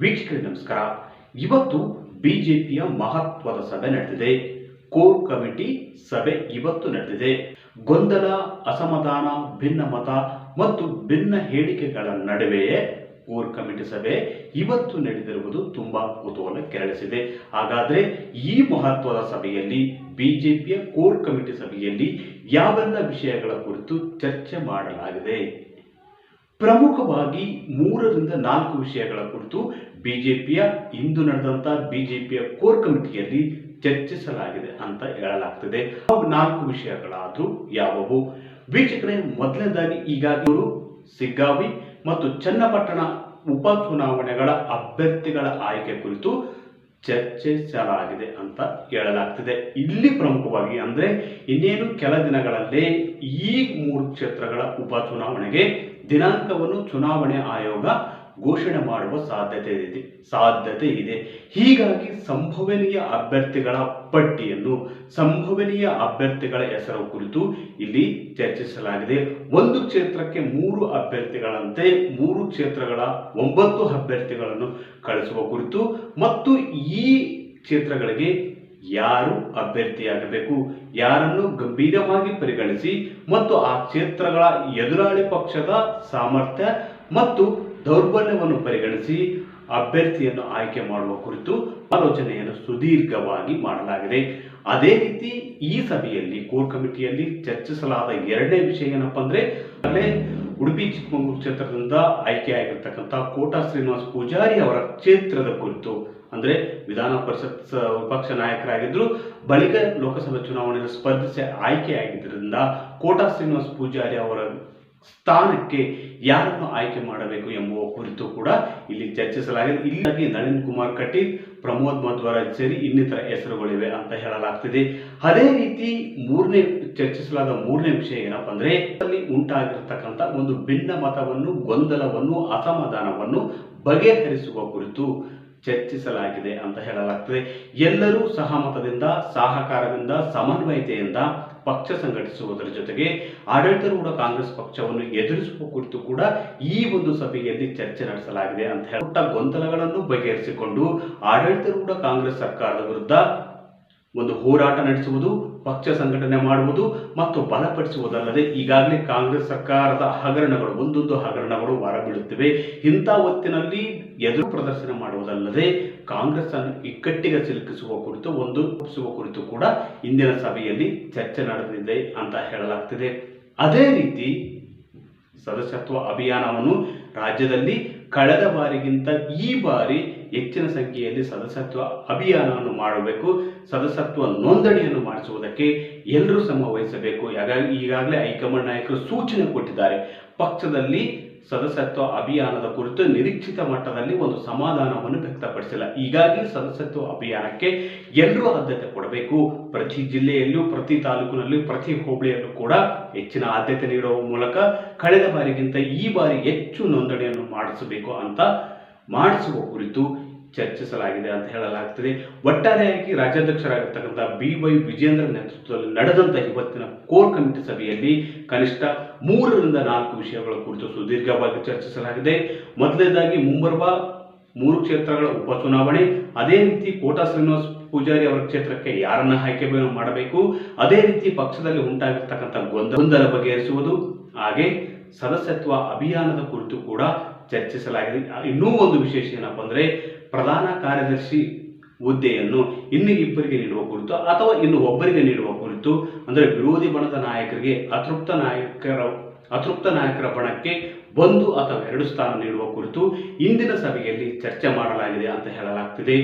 ವೀಕ್ಷಕರೇ, ನಮಸ್ಕಾರ. ಇವತ್ತು ಬಿಜೆಪಿಯ ಮಹತ್ವದ ಸಭೆ ನಡೆದಿದೆ. ಕೋರ್ ಕಮಿಟಿ ಸಭೆ ಇವತ್ತು ನಡೆದಿದೆ. ಗೊಂದಲ, ಅಸಮಾಧಾನ ಭಿನ್ನ ಮತ ಮತ್ತು ಭಿನ್ನ ಹೇಳಿಕೆಗಳ ನಡುವೆಯೇ ಕೋರ್ ಕಮಿಟಿ ಸಭೆ ಇವತ್ತು ನಡೆದಿರುವುದು ತುಂಬಾ ಕುತೂಹಲ ಕೆರಳಿಸಿದೆ. ಹಾಗಾದ್ರೆ ಈ ಮಹತ್ವದ ಸಭೆಯಲ್ಲಿ, ಬಿಜೆಪಿಯ ಕೋರ್ ಕಮಿಟಿ ಸಭೆಯಲ್ಲಿ ಯಾವೆಲ್ಲ ವಿಷಯಗಳ ಕುರಿತು ಚರ್ಚೆ ಮಾಡಲಾಗಿದೆ? ಪ್ರಮುಖವಾಗಿ ಮೂರರಿಂದ ನಾಲ್ಕು ವಿಷಯಗಳ ಕುರಿತು ಬಿಜೆಪಿಯ ಇಂದು ನಡೆದಂತ ಬಿಜೆಪಿಯ ಕೋರ್ ಕಮಿಟಿಯಲ್ಲಿ ಚರ್ಚಿಸಲಾಗಿದೆ ಅಂತ ಹೇಳಲಾಗ್ತದೆ. ನಾಲ್ಕು ವಿಷಯಗಳಾದ್ರೂ ಯಾವುವು? ವೀಕ್ಷಕರೇ, ಮೊದಲನೇದಾಗಿ ಈಗಾಗಲೂ ಸಿಗ್ಗಾವಿ ಮತ್ತು ಚನ್ನಪಟ್ಟಣ ಉಪಚುನಾವಣೆಗಳ ಅಭ್ಯರ್ಥಿಗಳ ಆಯ್ಕೆ ಕುರಿತು ಚರ್ಚಿಸಲಾಗಿದೆ ಅಂತ ಹೇಳಲಾಗ್ತಿದೆ. ಇಲ್ಲಿ ಪ್ರಮುಖವಾಗಿ ಅಂದ್ರೆ ಇನ್ನೇನು ಕೆಲ ದಿನಗಳಲ್ಲೇ ಈ ಮೂರು ಕ್ಷೇತ್ರಗಳ ಉಪಚುನಾವಣೆಗೆ ದಿನಾಂಕವನ್ನು ಚುನಾವಣೆ ಆಯೋಗ ಘೋಷಣೆ ಮಾಡುವ ಸಾಧ್ಯತೆ ಇದೆ ಸಾಧ್ಯತೆ ಇದೆ. ಹೀಗಾಗಿ ಸಂಭವನೀಯ ಅಭ್ಯರ್ಥಿಗಳ ಪಟ್ಟಿಯನ್ನು, ಸಂಭವನೀಯ ಅಭ್ಯರ್ಥಿಗಳ ಹೆಸರು ಕುರಿತು ಇಲ್ಲಿ ಚರ್ಚಿಸಲಾಗಿದೆ. ಒಂದು ಕ್ಷೇತ್ರಕ್ಕೆ ಮೂರು ಅಭ್ಯರ್ಥಿಗಳಂತೆ ಮೂರು ಕ್ಷೇತ್ರಗಳ ಒಂಬತ್ತು ಅಭ್ಯರ್ಥಿಗಳನ್ನು ಕಳಿಸುವ ಕುರಿತು ಮತ್ತು ಈ ಕ್ಷೇತ್ರಗಳಿಗೆ ಯಾರು ಅಭ್ಯರ್ಥಿಯಾಗಬೇಕು? ಯಾರನ್ನು ಗಂಭೀರವಾಗಿ ಪರಿಗಣಿಸಿ ಮತ್ತು ಆ ಕ್ಷೇತ್ರಗಳ ಎದುರಾಳಿ ಪಕ್ಷದ ಸಾಮರ್ಥ್ಯ ಮತ್ತು ದೌರ್ಬಲ್ಯವನ್ನು ಪರಿಗಣಿಸಿ ಅಭ್ಯರ್ಥಿಯನ್ನು ಆಯ್ಕೆ ಮಾಡುವ ಕುರಿತು ಆಲೋಚನೆಯನ್ನು ಸುದೀರ್ಘವಾಗಿ ಮಾಡಲಾಗಿದೆ. ಅದೇ ರೀತಿ ಈ ಸಭೆಯಲ್ಲಿ ಕೋರ್ ಕಮಿಟಿಯಲ್ಲಿ ಚರ್ಚಿಸಲಾದ ಎರಡನೇ ವಿಷಯ ಏನಪ್ಪ ಅಂದ್ರೆ ಉಡುಪಿ ಚಿಕ್ಕಮಗಳೂರು ಕ್ಷೇತ್ರದಿಂದ ಆಯ್ಕೆಯಾಗಿರ್ತಕ್ಕಂಥ ಕೋಟಾ ಶ್ರೀನಿವಾಸ್ ಪೂಜಾರಿ ಅವರ ಕ್ಷೇತ್ರದ ಕುರಿತು, ಅಂದ್ರೆ ವಿಧಾನ ಪರಿಷತ್ ವಿಪಕ್ಷ ನಾಯಕರಾಗಿದ್ರು, ಬಳಿಕ ಲೋಕಸಭೆ ಚುನಾವಣೆಯಲ್ಲಿ ಸ್ಪರ್ಧಿಸಿ ಆಯ್ಕೆಯಾಗಿದ್ದರಿಂದ ಕೋಟಾ ಶ್ರೀನಿವಾಸ್ ಪೂಜಾರಿ ಅವರ ಸ್ಥಾನಕ್ಕೆ ಯಾರನ್ನು ಆಯ್ಕೆ ಮಾಡಬೇಕು ಎಂಬುವ ಕುರಿತು ಕೂಡ ಇಲ್ಲಿ ಚರ್ಚಿಸಲಾಗಿದೆ. ಇಲ್ಲಿ ನಳಿನ್ ಕುಮಾರ್ ಕಟೀಲ್, ಪ್ರಮೋದ್ ಮಧ್ವರಾಜ್ ಸೇರಿ ಇನ್ನಿತರ ಹೆಸರುಗಳಿವೆ ಅಂತ ಹೇಳಲಾಗ್ತಿದೆ. ಅದೇ ರೀತಿ ಮೂರನೇ, ಚರ್ಚಿಸಲಾದ ಮೂರನೇ ವಿಷಯ ಏನಪ್ಪ ಅಂದ್ರೆ, ಅಲ್ಲಿ ಉಂಟಾಗಿರ್ತಕ್ಕಂಥ ಒಂದು ಭಿನ್ನ ಮತವನ್ನು, ಗೊಂದಲವನ್ನು, ಅಸಮಾಧಾನವನ್ನು ಬಗೆಹರಿಸುವ ಕುರಿತು ಚರ್ಚಿಸಲಾಗಿದೆ ಅಂತ ಹೇಳಲಾಗ್ತದೆ. ಎಲ್ಲರೂ ಸಹಮತದಿಂದ, ಸಹಕಾರದಿಂದ, ಸಮನ್ವಯತೆಯಿಂದ ಪಕ್ಷ ಸಂಘಟಿಸುವುದರ ಜೊತೆಗೆ ಆಡಳಿತಾರೂಢ ಕಾಂಗ್ರೆಸ್ ಪಕ್ಷವನ್ನು ಎದುರಿಸುವ ಕುರಿತು ಕೂಡ ಈ ಒಂದು ಸಭೆಯಲ್ಲಿ ಚರ್ಚೆ ನಡೆಸಲಾಗಿದೆ ಅಂತ ಹೇಳಿ ಗೊಂದಲಗಳನ್ನು ಬಗೆಹರಿಸಿಕೊಂಡು ಆಡಳಿತಾರೂಢ ಕಾಂಗ್ರೆಸ್ ಸರ್ಕಾರದ ವಿರುದ್ಧ ಒಂದು ಹೋರಾಟ ನಡೆಸುವುದು, ಪಕ್ಷ ಸಂಘಟನೆ ಮಾಡುವುದು ಮತ್ತು ಬಲಪಡಿಸುವುದಲ್ಲದೆ ಈಗಾಗಲೇ ಕಾಂಗ್ರೆಸ್ ಸರ್ಕಾರದ ಹಗರಣಗಳು, ಒಂದೊಂದು ಹಗರಣಗಳು ಹೊರಬೀಳುತ್ತಿವೆ ಇಂಥ ಹೊತ್ತಿನಲ್ಲಿ ಎದುರು ಪ್ರದರ್ಶನ ಮಾಡುವುದಲ್ಲದೆ ಕಾಂಗ್ರೆಸ್ ಅನ್ನು ಇಕ್ಕಟ್ಟಿಗೆ ಸಿಲುಕಿಸುವ ಕುರಿತು, ಒಂದು ಕುರಿತು ಕೂಡ ಇಂದಿನ ಸಭೆಯಲ್ಲಿ ಚರ್ಚೆ ನಡೆದಿದೆ ಅಂತ ಹೇಳಲಾಗ್ತಿದೆ. ಅದೇ ರೀತಿ ಸದಸ್ಯತ್ವ ಅಭಿಯಾನವನ್ನು ರಾಜ್ಯದಲ್ಲಿ ಕಳೆದ ಬಾರಿಗಿಂತ ಈ ಬಾರಿ ಹೆಚ್ಚಿನ ಸಂಖ್ಯೆಯಲ್ಲಿ ಸದಸ್ಯತ್ವ ಅಭಿಯಾನವನ್ನು ಮಾಡಬೇಕು, ಸದಸ್ಯತ್ವ ನೋಂದಣಿಯನ್ನು ಮಾಡಿಸುವುದಕ್ಕೆ ಎಲ್ಲರೂ ಶ್ರಮ ವಹಿಸಬೇಕು. ಈಗಾಗಲೇ ಹೈಕಮಾಂಡ್ ನಾಯಕರು ಸೂಚನೆ ಕೊಟ್ಟಿದ್ದಾರೆ. ಪಕ್ಷದಲ್ಲಿ ಸದಸ್ಯತ್ವ ಅಭಿಯಾನದ ಕುರಿತು ನಿರೀಕ್ಷಿತ ಮಟ್ಟದಲ್ಲಿ ಒಂದು ಸಮಾಧಾನವನ್ನು ವ್ಯಕ್ತಪಡಿಸಿಲ್ಲ. ಹೀಗಾಗಿ ಸದಸ್ಯತ್ವ ಅಭಿಯಾನಕ್ಕೆ ಎಲ್ಲರೂ ಆದ್ಯತೆ ಕೊಡಬೇಕು. ಪ್ರತಿ ಜಿಲ್ಲೆಯಲ್ಲೂ, ಪ್ರತಿ ತಾಲೂಕಿನಲ್ಲೂ, ಪ್ರತಿ ಹೋಬಳಿಯಲ್ಲೂ ಕೂಡ ಹೆಚ್ಚಿನ ಆದ್ಯತೆ ನೀಡುವ ಮೂಲಕ ಕಳೆದ ಬಾರಿಗಿಂತ ಈ ಬಾರಿ ಹೆಚ್ಚು ನೋಂದಣಿಯನ್ನು ಮಾಡಿಸಬೇಕು ಅಂತ ಮಾಡಿಸುವ ಕುರಿತು ಚರ್ಚಿಸಲಾಗಿದೆ ಅಂತ ಹೇಳಲಾಗ್ತದೆ. ಒಟ್ಟಾರೆಯಾಗಿ ರಾಜ್ಯಾಧ್ಯಕ್ಷರಾಗಿರ್ತಕ್ಕಂಥ ಬಿ ವೈ ವಿಜೇಂದ್ರ ನೇತೃತ್ವದಲ್ಲಿ ನಡೆದಂಥ ಇವತ್ತಿನ ಕೋರ್ ಕಮಿಟಿ ಸಭೆಯಲ್ಲಿ ಕನಿಷ್ಠ ಮೂರರಿಂದ ನಾಲ್ಕು ವಿಷಯಗಳ ಕುರಿತು ಸುದೀರ್ಘವಾಗಿ ಚರ್ಚಿಸಲಾಗಿದೆ. ಮೊದಲನೇದಾಗಿ ಮುಂಬರುವ ಮೂರು ಕ್ಷೇತ್ರಗಳ ಉಪಚುನಾವಣೆ, ಅದೇ ರೀತಿ ಕೋಟಾ ಶ್ರೀನಿವಾಸ್ ಪೂಜಾರಿ ಅವರ ಕ್ಷೇತ್ರಕ್ಕೆ ಯಾರನ್ನ ಆಯ್ಕೆ ಮಾಡಬೇಕು, ಅದೇ ರೀತಿ ಪಕ್ಷದಲ್ಲಿ ಉಂಟಾಗಿರ್ತಕ್ಕಂಥ ಗೊಂದಲ ಬಗೆಹರಿಸುವುದು, ಹಾಗೆ ಸದಸ್ಯತ್ವ ಅಭಿಯಾನದ ಕುರಿತು ಕೂಡ ಚರ್ಚಿಸಲಾಗಿದೆ. ಇನ್ನೂ ಒಂದು ವಿಶೇಷ ಏನಪ್ಪ ಅಂದರೆ ಪ್ರಧಾನ ಕಾರ್ಯದರ್ಶಿ ಹುದ್ದೆಯನ್ನು ಇನ್ನು ಇಬ್ಬರಿಗೆ ನೀಡುವ ಕುರಿತು ಅಥವಾ ಇನ್ನು ಒಬ್ಬರಿಗೆ ನೀಡುವ ಕುರಿತು ಅಂದರೆ ವಿರೋಧಿ ಬಣದ ನಾಯಕರಿಗೆ ಅತೃಪ್ತ ನಾಯಕರ ಅತೃಪ್ತ ನಾಯಕರ ಬಣಕ್ಕೆ ಒಂದು ಅಥವಾ ಎರಡು ಸ್ಥಾನ ನೀಡುವ ಕುರಿತು ಇಂದಿನ ಸಭೆಯಲ್ಲಿ ಚರ್ಚೆ ಮಾಡಲಾಗಿದೆ ಅಂತ ಹೇಳಲಾಗ್ತಿದೆ.